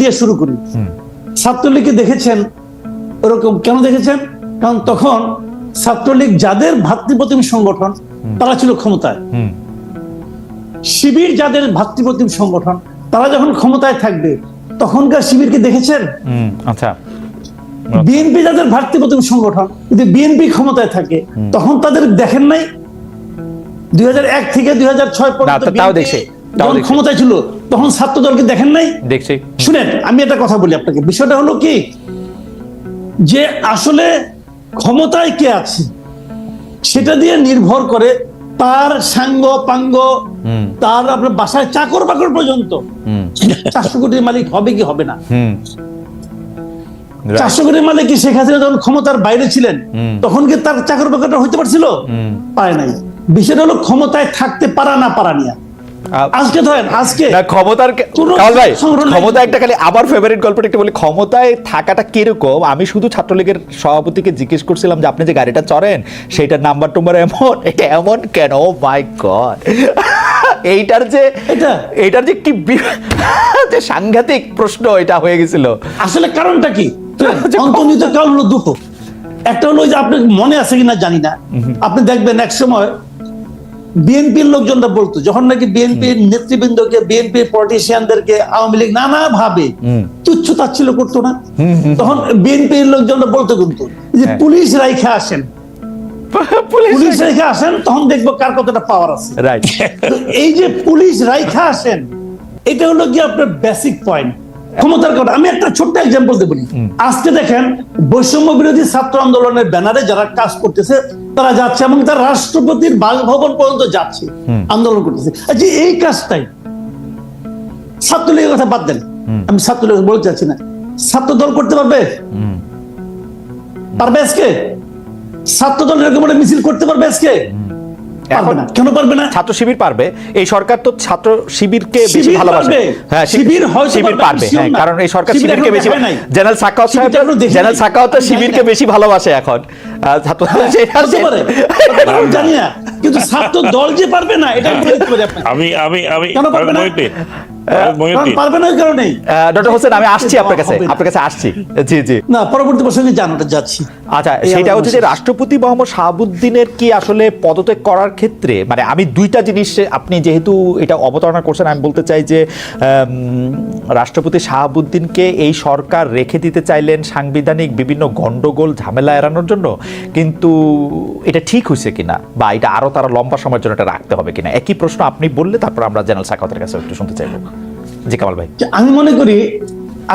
দিয়ে শুরু করি। ছাত্রলীগকে দেখেছেন? ওরকম কেন দেখেছেন? কারণ তখন ছাত্রলীগ যাদের ভাতৃপ্রতিম সংগঠন তারা ছিল ক্ষমতায়। শিবির যাদের ভাতৃপ্রতিম সংগঠন তারা যখন ক্ষমতায় থাকবে তখনকার শিবিরকে দেখেছেন? আচ্ছা। বিএনপি যাদের ভাতৃপ্রতিম সংগঠন যদি বিএনপি ক্ষমতায় থাকে তখন তাদের দেখেন নাই? দুই হাজার এক থেকে দুই হাজার ছয় পর্যন্ত তাও দেখছি, যখন ক্ষমতায় ছিল তখন ছাত্র দলকে দেখেন নাই? দেখছি। শুনেন আমি একটা কথা বলি আপনাকে। বিষয়টা হলো কি? যে আসলে ক্ষমতায় কে আছে সেটা দিয়ে নির্ভর করে তার সাঙ্গ পাঙ্গ তার আপনার বাসায় চাকর বাকর পর্যন্ত চারশো কোটির মালিক হবে কি হবে না? চারশো কোটির মালিক কি শেখ হাসিনা যখন ক্ষমতার বাইরে ছিলেন তখন কি তার চাকর বাকরটা হইতে পারছিল? পারে নাই। বিষয়টা হলো ক্ষমতায় থাকতে পারা না পারা নিয়ে। আজকে ধরেন আজকে। না ক্ষমতার কামাল ভাই ক্ষমতা একটা খালি আমার ফেভারিট গল্পটা একটা বলি। ক্ষমতায় থাকাটা কীরকম? আমি শুধু ছাত্রলীগের সভাপতিকে জিজ্ঞেস করছিলাম যে আপনি যে গাড়িটা চড়েন সেইটার নাম্বার টুম্বার এমন? এটা এমন কেন? মাই গড এইটার যে এইটার যে কি যে সাংঘাতিক প্রশ্ন এটা হয়ে গেছিল। আসলে কারণটা কি? অন্তর্নিহিত কারণ হলো দুটো। একটা হলো যে আপনার মনে আছে কিনা জানি না। আপনি দেখবেন এক সময় বিএনপির লোকজনরা বলতো যখন নাকি বিএনপির নেতৃবৃন্দকে বিএনপির পলিটিশিয়ানদেরকে আওয়ামী লীগ নানা ভাবে হুম। তুচ্ছ তাচ্ছিল্য করতো না। তখন বিএনপির লোকজনরা বলতো কিন্তু যে হ্যাঁ। পুলিশ রাইখা আসেন পুলিশ রাইখা আসেন তখন দেখব কার কতটা পাওয়ার আছে এই যে পুলিশ রাইখা আসেন এটা হলো কি আপনার বেসিক পয়েন্ট ক্ষমতার কথা। আমি একটা ছোট্ট এক্সাম্পল দেবো আজকে দেখেন বৈষম্য বিরোধী ছাত্র আন্দোলনের ব্যানারে যারা কাজ করতেছে তারা যাচ্ছে এবং তার রাষ্ট্রপতির বাসভবন পর্যন্ত যাচ্ছে আন্দোলন করতেছে। আচ্ছা এই কাজটাই ছাত্রলীগের কথা বাদ দেন। আমি ছাত্রলীগ বলতে চাচ্ছি না। ছাত্র দল করতে পারবে? পারবে আজকে? ছাত্র দল এরকম মিছিল করতে পারবে আজকে? পারবে না। কেন পারবে না? ছাত্র শিবির পারবে। এই সরকার তো ছাত্র শিবিরকে বেশি ভালোবাসে। হ্যাঁ শিবির হয় শিবির পারবে, হ্যাঁ কারণ এই সরকার শিবিরকে বেশি। জেনারেল সাকাওয়াত সাহেব জেনারেল। সাকাওয়াত শিবিরকে বেশি ভালোবাসে এখন। ছাত্র সেটা- হতে পারে। আমি জানি না কিন্তু ছাত্র দল যে পারবে না এটা আমি বলে দিতে পারি আপনাকে। আমি আমি আমি পারবে না? মহিউদ্দিন কারণ মহিউদ্দিন। পারবে না ওই কারণেই। ডক্টর হোসেন আমি আসছি আপনার কাছে আপনার কাছে আসছি। জি জি। না পরবর্তী প্রসঙ্গে জানাটা যাচ্ছি। আচ্ছা সেটা হচ্ছে যে রাষ্ট্রপতি মোহাম্মদ শাহাবুদ্দিনের কি আসলে পদত্যাগ করার ক্ষেত্রে মানে আমি দুইটা জিনিস আপনি যেহেতু এটা অবতারণা করছেন আমি বলতে চাই যে রাষ্ট্রপতি শাহাবুদ্দিনকে এই সরকার রেখে দিতে চাইলেন সাংবিধানিক বিভিন্ন গন্ডগোল ঝামেলা এড়ানোর জন্য কিন্তু এটা ঠিক হয়েছে কিনা বা এটা আরও তারা লম্বা সময়ের জন্য এটা রাখতে হবে কিনা? একই প্রশ্ন আপনি বললে তারপর আমরা জেনারেল সাকাতের কাছে একটু শুনতে চাইব। জি কামাল ভাই। আমি মনে করি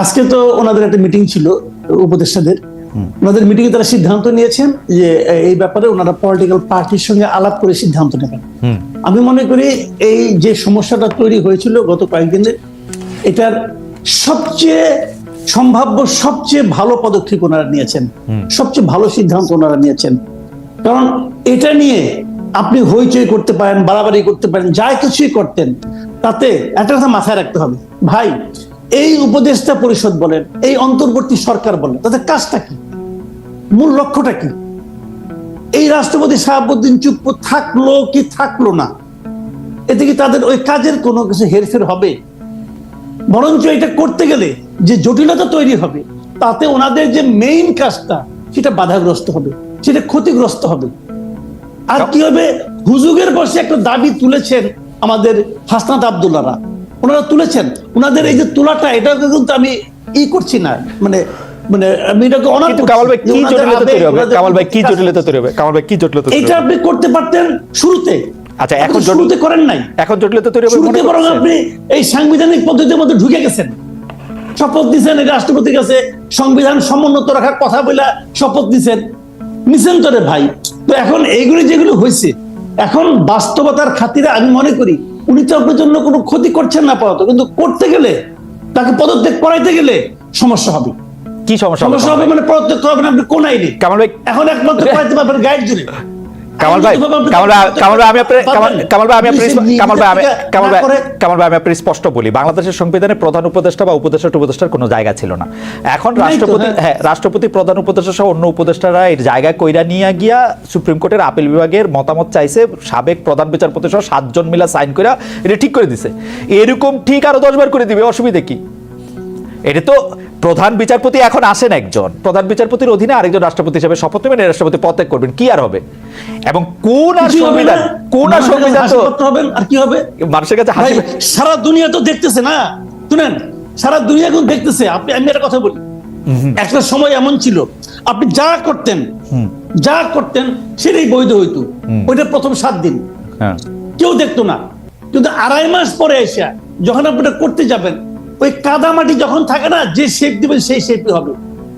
আজকে তো ওনাদের একটা মিটিং ছিল উপদেষ্টাদের। ওনাদের মিটিং এ তারা সিদ্ধান্ত নিয়েছেন যে এই ব্যাপারে ওনারা পলিটিক্যাল পার্টির সঙ্গে আলাপ করে সিদ্ধান্ত নেবেন। আমি মনে করি এই যে সমস্যাটা তৈরি হয়েছিল গত কয়েকদিনে এটার সবচেয়ে সম্ভাব্য সবচেয়ে ভালো পদক্ষেপ ওনারা নিয়েছেন সবচেয়ে ভালো সিদ্ধান্ত ওনারা নিয়েছেন। কারণ এটা নিয়ে আপনি হইচই করতে পারেন বাড়াবাড়ি করতে পারেন যা কিছুই করতেন তাতে একটা কথা মাথায় রাখতে হবে। ভাই এই উপদেষ্টা পরিষদ বলেন এই অন্তর্বর্তী সরকার বলেন তাদের কাজটা কি? মূল লক্ষ্যটা কি? এই রাষ্ট্রপতি শাহাবুদ্দিন চুপ থাকল কি থাকল না? এতে কি তাদের ওই কাজের কোনো কিছু হেরফের হবে? বরঞ্চ এটা করতে গেলে যে জটিলতা তৈরি হবে তাতে ওনাদের যে মেইন কাজটা সেটা বাধাগ্রস্ত হবে সেটা ক্ষতিগ্রস্ত হবে। আর কি হবে? হুজুগের বসে একটা দাবি তুলেছেন আমাদের হাসনাত আবদুল্লাহরা। ওনারা তুলেছেন ওনাদের এই যে তোলাটা এটা কিন্তু আমি ই করছি না মানে মানে আমি এটাকে অনার করছি। কামাল ভাই কি জটিলতা তৈরি হবে? কামাল ভাই কি জটিলতা তৈরি হবে? কামাল ভাই কি জটিলতা এটা আপনি করতে পারতেন শুরুতে। আচ্ছা, এখন শুরুতে করেন নাই। এখন জটিলতা তৈরি হবে শুরুতে বরং আপনি এই সাংবিধানিক পদ্ধতির মধ্যে ঢুকে গেছেন। শপথ দিচ্ছেন রাষ্ট্রপতির কাছে। সংবিধান সমুন্নত রাখার কথা বলে শপথ দিচ্ছেন নিছেন তো রে ভাই। তো এখন এইগুলি যেগুলো হয়েছে এখন বাস্তবতার খাতিরে আমি মনে করি উনি তো আপনার জন্য কোনো ক্ষতি করছেন না পাওয়া কিন্তু করতে গেলে তাকে পদত্যাগ করাইতে গেলে সমস্যা হবে। কি সমস্যা সমস্যা হবে মানে পদত্যাগ করবেন আপনি কোন আইনে এখন একমাত্র করাইতে পারবেন গাইড জুড়ে। কামাল ভাই কামাল ভাই কামাল ভাই আমি আপনার কামাল ভাই আমি আপনার কামাল ভাই আমি কামাল ভাই কামাল ভাই আমি আপনার স্পষ্ট বলি বাংলাদেশের সংবিধানে প্রধান উপদেষ্টা বা উপদেষ্টা উপদেষ্টার কোনো জায়গা ছিল না। এখন রাষ্ট্রপতি হ্যাঁ। হ্যাঁ রাষ্ট্রপতি প্রধান উপদেষ্টা সহ অন্য উপদেষ্টারা এর জায়গা কইরা নিয়ে গিয়া সুপ্রিম কোর্টের আপিল বিভাগের মতামত চাইছে সাবেক প্রধান বিচারপতি সহ সাতজন মিলা সাইন কইরা এটা ঠিক করে দিছে। এরকম ঠিক আরও দশবার করে দিবে অসুবিধা কি? এটা তো প্রধান বিচারপতি এখন আসেন একজন। প্রধান বিচারপতির অধীনে আরেকজন রাষ্ট্রপতি হিসেবে শপথ নেবেন রাষ্ট্রপতি পদত্যাগ করবেন। কি আর হবে? এবং কোন আর সংবিধান কোন আর সংবিধান তো আর কি হবে? মানুষের কাছে হাসি সারা দুনিয়া তো দেখতেছে না। শুনেন সারা দুনিয়া এখন দেখতেছে। আপনি আমি একটা কথা বলি। একটা সময় এমন ছিল। আপনি যা করতেন যা করতেন সেটাই বৈধ হইতো। ওইটা প্রথম সাত দিন। হ্যাঁ। কেউ দেখতো না। কিন্তু আড়াই মাস পরে এসে যখন আপনি করতে যাবেন ওই কাদা মাটি যখন থাকে না যে শেপ দিবেন সেই শেপই হবে।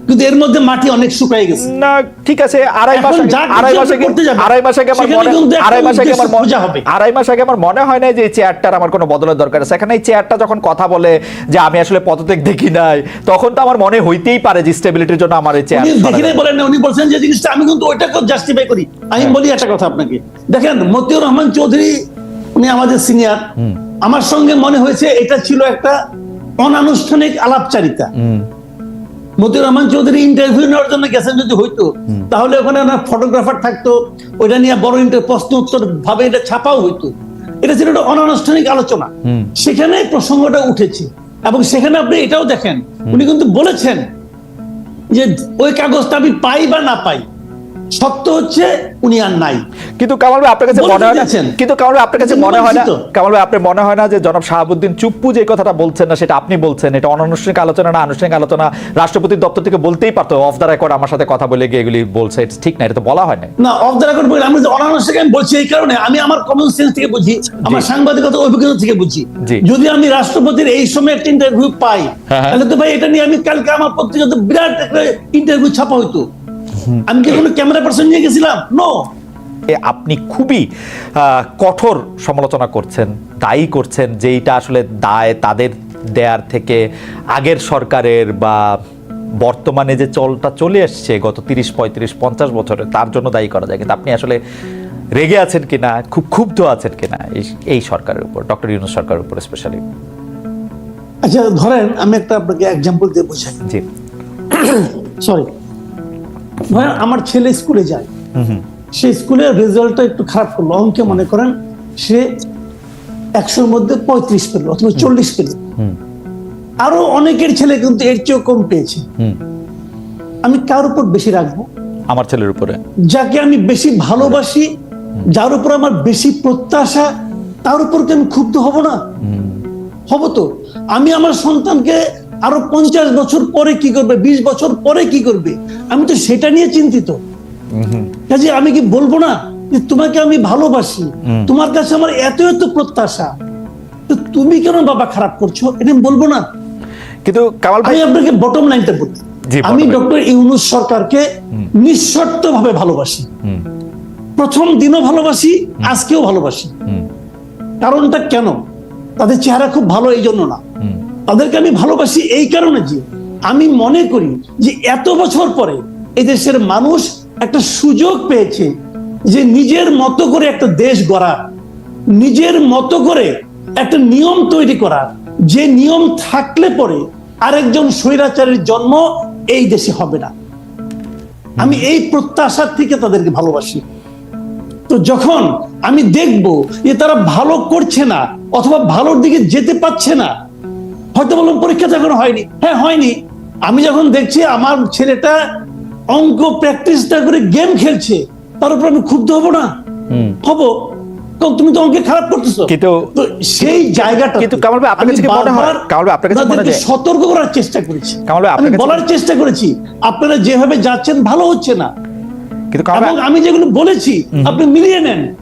কিন্তু এর মধ্যে মাটি অনেক শুকায় গেছে। না ঠিক আছে আড়াই মাস আড়াই মাস আগে আড়াই মাস আগে আমার মনে আড়াই মাস আগে আমার হবে। আড়াই মাস আগে আমার মনে হয় না যে এই চেয়ারটার আমার কোনো বদলের দরকার আছে। এখানে এই চেয়ারটা যখন কথা বলে যে আমি আসলে পদত্যাগ দেখি নাই তখন তো আমার মনে হইতেই পারে যে স্টেবিলিটির জন্য আমার এই চেয়ার উনি দেখিলে বলেন না উনি বলছেন যে জিনিসটা আমি কিন্তু ওইটাকে জাস্টিফাই করি। আমি বলি একটা কথা আপনাকে। দেখেন মতিউর রহমান চৌধুরী উনি আমাদের সিনিয়র আমার সঙ্গে মনে হয়েছে এটা ছিল একটা অনানুষ্ঠানিক আলাপচারিতা। মতিউর রহমান চৌধুরী ইন্টারভিউ নেওয়ার জন্য গেছেন যদি হইতো তাহলে ওখানে ওনার ফটোগ্রাফার থাকতো ওইটা নিয়ে বড় ইন্টার প্রশ্ন উত্তর ভাবে এটা ছাপাও হইতো। এটা ছিল একটা অনানুষ্ঠানিক আলোচনা। সেখানে প্রসঙ্গটা উঠেছে এবং সেখানে আপনি এটাও দেখেন উনি কিন্তু বলেছেন যে ওই কাগজটা আমি পাই বা না পাই। সত্য হচ্ছে উনি আর নাই। কিন্তু কামাল ভাই আপনার কাছে মনে হয় না কিন্তু কামাল ভাই আপনার কাছে মনে হয় না কামাল ভাই আপনার মনে হয় না যে জনাব শাহাবুদ্দিন চুপ্পু যে কথাটা বলছেন না সেটা আপনি বলছেন? এটা অনানুষ্ঠানিক আলোচনা না আনুষ্ঠানিক আলোচনা রাষ্ট্রপতির দপ্তর থেকে বলতেই পারতো অফ দ্য রেকর্ড আমার সাথে কথা বলে গিয়ে এগুলি বলছে। ঠিক না এটা তো বলা হয় না না অফ দ্য রেকর্ড বলি আমি অনানুষ্ঠানিক আমি বলছি এই কারণে আমি আমার কমন সেন্স থেকে বুঝি আমার সাংবাদিকতা অভিজ্ঞতা থেকে বুঝি। যদি আমি রাষ্ট্রপতির এই সময় একটা ইন্টারভিউ পাই হ্যাঁ, হ্যাঁ। তাহলে তো ভাই এটা নিয়ে আমি কালকে আমার পত্রিকাতে বিরাট একটা ইন্টারভিউ ছাপা হইতো। আমি কি কোনো ক্যামেরা পার্সন নিয়ে গেছিলাম? নো এ আপনি খুবই কঠোর সমালোচনা করছেন দায়ী করছেন যে এইটা আসলে দায় তাদের দেয়ার থেকে আগের সরকারের বা বর্তমানে যে চলটা চলে আসছে গত তিরিশ পঁয়ত্রিশ পঞ্চাশ বছরে তার জন্য দায়ী করা যায়। কিন্তু আপনি আসলে রেগে আছেন কিনা খুব ক্ষুব্ধ আছেন কিনা এই- এই সরকারের উপর ডক্টর ইউনুস সরকারের উপর স্পেশালি আচ্ছা ধরেন আমি একটা আপনাকে এক্সাম্পল দিয়ে বোঝাই। জি। সরি ধরেন আমার ছেলে স্কুলে যায়। সে স্কুলের রেজাল্টটা একটু খারাপ করল। অঙ্কে মনে করেন সে একশোর মধ্যে পঁয়ত্রিশ পেল অথবা চল্লিশ পেল। আরও অনেকের ছেলে কিন্তু এর চেয়েও কম পেয়েছে। হুম। আমি কার উপর বেশি রাখব? আমার ছেলের উপরে। যাকে আমি বেশি ভালোবাসি যার উপর আমার বেশি প্রত্যাশা তার উপর কি আমি ক্ষুব্ধ হব না? হব তো। আমি আমার সন্তানকে আরও পঞ্চাশ বছর পরে কি করবে বিশ বছর পরে কি করবে? আমি তো সেটা নিয়ে চিন্তিত। কাজে আমি কি বলব না? যে তোমাকে আমি ভালোবাসি। তোমার কাছে আমার এত এত প্রত্যাশা। তো তুমি কেন বাবা খারাপ করছ? এটা আমি বলব না। কিন্তু কামাল ভাই আপনাকে বটম লাইনটা বলি। আমি ডক্টর ইউনুস সরকারকে নিঃশর্ত ভাবে ভালোবাসি। প্রথম দিনও ভালোবাসি আজকেও ভালোবাসি। কারণটা কেন? তাদের চেহারা খুব ভালো এই জন্য না তাদেরকে আমি ভালোবাসি এই কারণে যে আমি মনে করি যে এত বছর পরে এই দেশের মানুষ একটা সুযোগ পেয়েছে যে নিজের মতো করে একটা দেশ গড়া, নিজের মতো করে একটা নিয়ম তৈরি করা। যে নিয়ম থাকলে পরে আরেকজন স্বৈরাচারের জন্ম এই দেশে হবে না। আমি এই প্রত্যাশার থেকে তাদেরকে ভালোবাসি। তো যখন আমি দেখব যে তারা ভালো করছে না অথবা ভালোর দিকে যেতে পারছে না হয়তো বললাম পরীক্ষা যখন হয়নি। হ্যাঁ হয়নি। আমি যখন দেখছি আমার ছেলেটা অঙ্ক প্র্যাকটিসটা করে গেম খেলছে তার উপর আমি ক্ষুব্ধ হব না? হব? তুমি তো অঙ্কে খারাপ করতেছো। কিন্তু- তো সেই জায়গাটা কিন্তু কামাল ভাই, আপনার কাছে মনে হয়? কামাল ভাই, আপনার কাছে মনে হয় সতর্ক করার চেষ্টা করেছি। কামাল ভাই, কাছে- বলার চেষ্টা করেছি আপনারা যেভাবে যাচ্ছেন ভালো হচ্ছে না। কিন্তু কামাল আমি যেগুলো বলেছি আপনি মিলিয়ে নেন।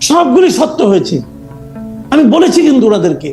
সবগুলি সত্য হয়েছে। আমি বলেছি কিন্তু ওনাদেরকে।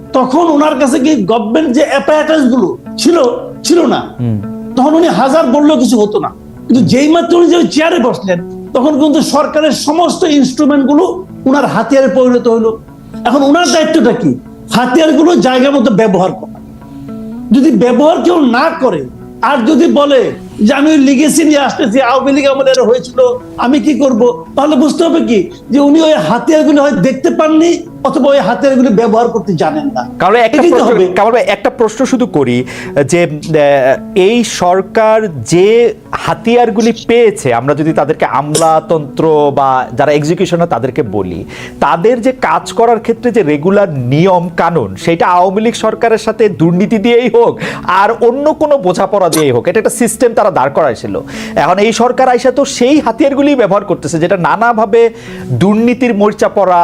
তখন ওনার কাছে কি গভর্নমেন্ট যে অ্যাপারেটাসগুলো ছিল ছিল না তখন উনি হাজার বললেও কিছু হতো না। কিন্তু যেই মাত্র উনি যে চেয়ারে বসলেন তখন কিন্তু সরকারের সমস্ত ইনস্ট্রুমেন্টগুলো উনার হাতিয়ারে পরিণত হলো। এখন উনার দায়িত্বটা কি? হাতিয়ারগুলো জায়গা মতো ব্যবহার করা। যদি ব্যবহার কেউ না করে আর যদি বলে যে আমি লিগেসি নিয়ে আসতেছি আওয়ামী লীগ এটা হয়েছিল আমি কি করব? তাহলে বুঝতে হবে কি? যে উনি ওই হাতিয়ারগুলো হয় দেখতে পাননি অথবা ওই হাতিয়ারগুলো ব্যবহার করতে জানেন না কারণ একটা। কামাল ভাই, একটা প্রশ্ন শুধু করি যে এই সরকার যে হাতিয়ারগুলি পেয়েছে আমরা যদি তাদেরকে আমলাতন্ত্র বা যারা এক্সিকিউশনার তাদেরকে বলি তাদের যে কাজ করার ক্ষেত্রে যে রেগুলার নিয়ম কানুন সেটা আওয়ামী লীগ সরকারের সাথে দুর্নীতি দিয়েই হোক আর অন্য কোনো বোঝাপড়া দিয়েই হোক এটা একটা সিস্টেম তারা দাঁড় করাইছিল এখন এই সরকার আইসা তো সেই হাতিয়ারগুলি ব্যবহার করতেছে যেটা নানাভাবে দুর্নীতির মরিচা পড়া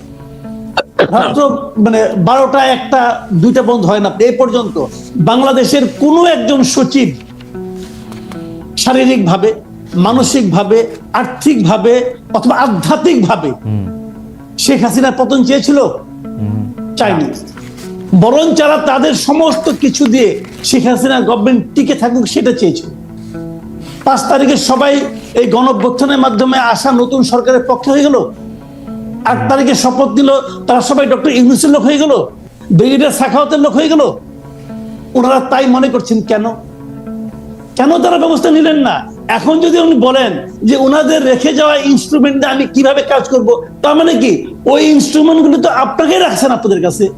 মাত্র মানে বারোটা একটা দুইটা বন্ধ হয় না? এই পর্যন্ত বাংলাদেশের কোনো একজন সচিব শারীরিক ভাবে মানসিক ভাবে আর্থিক ভাবে অথবা আধ্যাত্মিক ভাবে শেখ হাসিনার পতন চেয়েছিল? চাইনি বরং যারা তাদের সমস্ত কিছু দিয়ে শেখ হাসিনা গভর্নমেন্ট টিকে থাকুক সেটা চেয়েছিল পাঁচ তারিখে সবাই এই গণঅভ্যুত্থানের মাধ্যমে আসা নতুন সরকারের পক্ষে হয়ে গেল? আট তারিখে শপথ নিল, তারা সবাই ডক্টর ইউনুসের লোক হয়ে গেল, ব্রিগেডিয়ার সাখাওয়াতের লোক হয়ে গেল। ওনারা তাই মনে করছেন, কেন? কেন তারা ব্যবস্থা নিলেন না? এখন যদি উনি বলেন যে ওনাদের রেখে যাওয়া ইনস্ট্রুমেন্ট দিয়ে আমি কীভাবে কাজ করব, তার মানে কি? ওই ইনস্ট্রুমেন্টগুলো তো আপনাকে রাখছেন আপনাদের কাছে।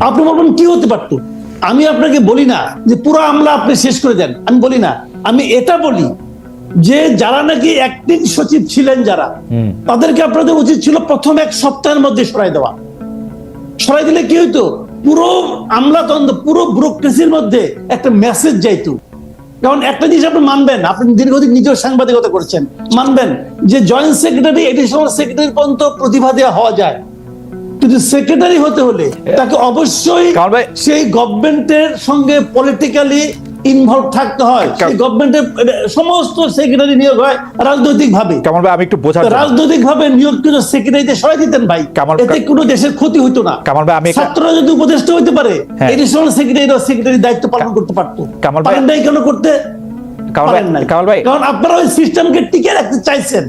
আপনি বলবেন, কি হতে পারতো? আমি আপনাকে বলি না যে পুরো আমলা আপনি শেষ করে দেন। আমি বলি না। আমি এটা বলি যে যারা নাকি অ্যাক্টিং সচিব ছিলেন যারা তাদেরকে আপনাদের উচিত ছিল প্রথম এক সপ্তাহের মধ্যে সরাই দেওয়া। সরাই দিলে কি হইতো? পুরো আমলাতন্ত্র পুরো ব্যুরোক্রেসির মধ্যে একটা মেসেজ যাইতো। কারণ একটা জিনিস আপনি মানবেন আপনি দীর্ঘদিন নিজেও সাংবাদিকতা করছেন মানবেন যে জয়েন্ট সেক্রেটারি এডিশনাল সেক্রেটারি পর্যন্ত প্রতিভা দেওয়া হওয়া যায়। কিন্তু সেক্রেটারি হতে হলে তাকে অবশ্যই সেই গভর্নমেন্টের সঙ্গে পলিটিক্যালি ইনভলভ থাকতে হয়। সেই গভর্নমেন্টের সমস্ত সেক্রেটারি নিয়োগ হয় রাজনৈতিক ভাবে কামাল ভাই আমি একটু রাজনৈতিক ভাবে নিয়োগকৃত সেক্রেটারিতে সরাই দিতেন ভাই। এতে কোনো দেশের ক্ষতি হইতো না। কামাল ভাই, আমি ছাত্ররা যদি উপদেষ্টা হইতে পারে। এডিশনাল সেক্রেটারি সেক্রেটারি দায়িত্ব পালন করতে পারতো। কামাল ভাই- কেন করতে? কামাল ভাই- কামাল ভাই- কারণ আপনারা ওই সিস্টেমকে টিকে রাখতে চাইছেন।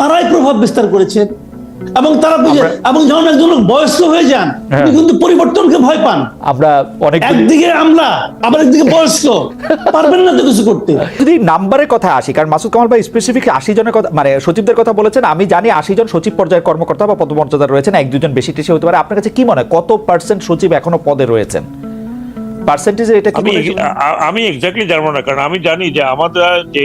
তারাই প্রভাব বিস্তার করেছেন এবং তারা বুঝে এবং যখন একজন লোক বয়স্ক হয়ে যান হ্যাঁ। তিনি কিন্তু পরিবর্তনকে ভয় পান। আমরা অনেক একদিকে আমলা আবার একদিকে বয়স্ক। পারবেন না তো কিছু করতে। যদি নাম্বারের কথা আসি কারণ মাসুদ কামাল ভাই স্পেসিফিক আশি জনের কথা মানে সচিবদের কথা বলেছেন আমি জানি আশি জন সচিব পর্যায়ের কর্মকর্তা বা পদমর্যাদা রয়েছেন এক দুজন বেশি টেশি হতে পারে। আপনার কাছে কি মনে হয় কত পার্সেন্ট সচিব এখনও পদে রয়েছেন? পার্সেন্টেজে এটা কি আমি হয়? আমি এক্স্যাক্টলি জানব না কারণ আমি জানি যে আমাদের যে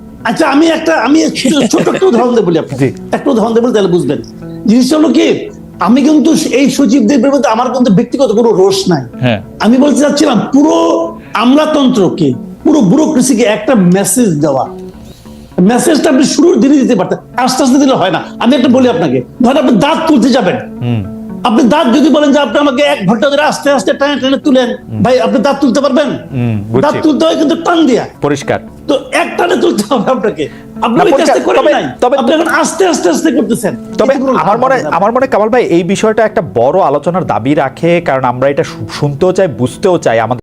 আচ্ছা আমি একটা আমি ছোট- একটা উদাহরণ দেবো বলি আপনাকে। একটা উদাহরণ দেবো তাহলে বুঝবেন। জিনিসটা হলো কি আমি কিন্তু এই সচিবদের বিরুদ্ধে আমার কিন্তু ব্যক্তিগত কোনো রোষ নাই। হ্যাঁ। আমি বলতে চাচ্ছিলাম পুরো আমলাতন্ত্রকে পুরো ব্যুরোক্রেসিকে একটা মেসেজ দেওয়া। মেসেজটা আপনি শুরুর দিনে দিতে পারতেন আস্তে আস্তে দিলে হয় না। আমি একটা বলি আপনাকে ধরেন আপনি দাঁত তুলতে যাবেন। আপনি দাঁত যদি বলেন যে আপনি আমাকে এক ঘণ্টা ধরে আস্তে আস্তে টানে টানে তুলেন ভাই আপনি দাঁত তুলতে পারবেন? দাঁত তুলতে হয় কিন্তু টান দিয়া। পরিষ্কার। তো এক টানে তুলতে হবে আপনাকে। তবে- আমার মনে আমার মনে হয় কামাল ভাই এই বিষয়টা একটা বড় আলোচনার দাবি রাখে কারণ আমরা এটা শুনতেও চাই বুঝতেও চাই আমাদের